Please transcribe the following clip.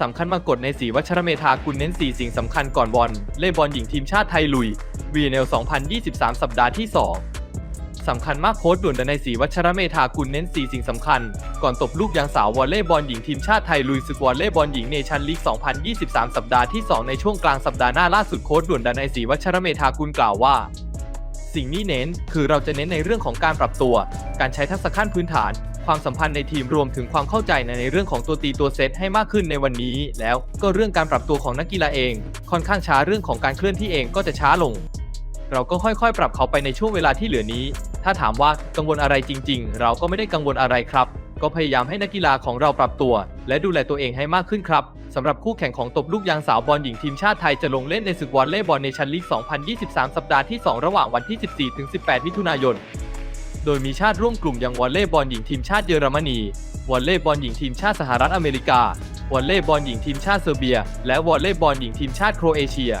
สำคัญมากฎในสีวัชรเมธากุลเน้น 4 สิ่งสำคัญก่อนบอลเล่บอลหญิงทีมชาติไทยลุย VNL 2023 สัปดาห์ที่ 2 สำคัญมากโค้ดด่วนในสีวัชรเมธากุลเน้น 4 สิ่งสำคัญ ก่อนตบลูกยางสาววอลเลย์บอลหญิงทีมชาติไทยลุยศึกวอลเลย์บอลหญิงเนชั่นลีก 2023 สัปดาห์ที่ 2 ในช่วงกลางสัปดาห์หน้าล่าสุดโค้ดด่วนดันในสีวัชรเมธากุลกล่าวว่าสิ่งนี้เน้นคือเราจะเน้นในเรื่องของการปรับตัว การใช้ทักษะขั้นพื้นฐาน ความสัมพันธ์ในทีมรวมถึงความเข้าใจในเรื่องของตัวตีตัวเซตให้มากขึ้นในวันนี้ แล้วก็เรื่องการปรับตัวของนักกีฬาเอง ค่อนข้างช้าเรื่องของการเคลื่อนที่เองก็จะช้าลง เราก็ค่อยๆ ปรับเขาไปในช่วงเวลาที่เหลือนี้ ถ้าถามว่ากังวลอะไรจริง ๆ เราก็ไม่ได้กังวลอะไรครับ ก็พยายามให้นักกีฬาของเราปรับตัว และดูแลตัวเองให้มากขึ้นครับสำหรับคู่แข่งของตบลูกยางสาวบอลหญิงทีมชาติไทยจะลงเล่นในศึกวอลเลย์บอลในชั้นลีก 2023 สัปดาห์ที่ 2 ระหว่างวันที่ 14-18 มิถุนายน โดยมีชาติร่วมกลุ่มอย่างวอลเลย์บอลหญิงทีมชาติเยอรมนี วอลเลย์บอลหญิงทีมชาติสหรัฐอเมริกา วอลเลย์บอลหญิงทีมชาติเซอร์เบีย และวอลเลย์บอลหญิงทีมชาติโครเอเชีย